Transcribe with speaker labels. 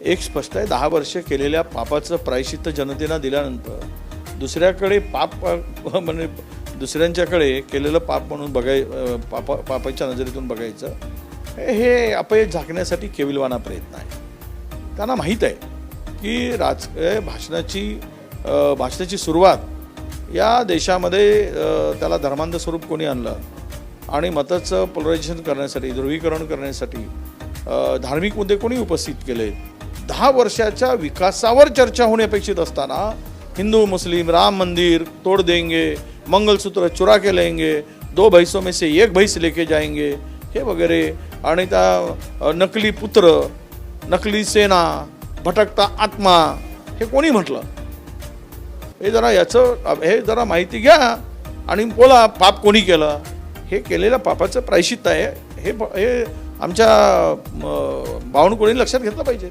Speaker 1: एक स्पष्ट आहे दहा वर्ष केलेल्या पापाचं प्रायश्चित्त जनतेला दिल्यानंतर दुसऱ्याकडे पाप म्हणजे दुसऱ्यांच्याकडे केलेलं पाप म्हणून बघाय पापा पापाच्या नजरेतून बघायचं हे- अपयश झाकण्यासाठी केविलवाना प्रयत्न आहे. त्यांना माहीत आहे की राज भाषणाची भाषणाची सुरुवात या देशामध्ये त्याला धर्मांध स्वरूप कोणी आणलं? आणि मताचं पोलरायझेशन करण्यासाठी ध्रुवीकरण करण्यासाठी धार्मिक मुद्दे कोणी उपस्थित केले? दहा वर्षाच्या विकासावर चर्चा होणे अपेक्षित असताना हिंदू मुस्लिम राम मंदिर तोड देंगे मंगलसूत्र चुरा के लेंगे दो भैसों में से एक भैस लेके जाएंगे हे वगैरे. आणि त्या नकली पुत्र नकली सेना भटकता आत्मा हे कोणी म्हटलं? हे जरा याचं हे जरा माहिती घ्या आणि बोला पाप कोणी केलं? हे केलेल्या पापाचं प्रायश्चित्त आहे. हे हे आमच्या बावनकुळीने लक्षात घेतलं पाहिजे.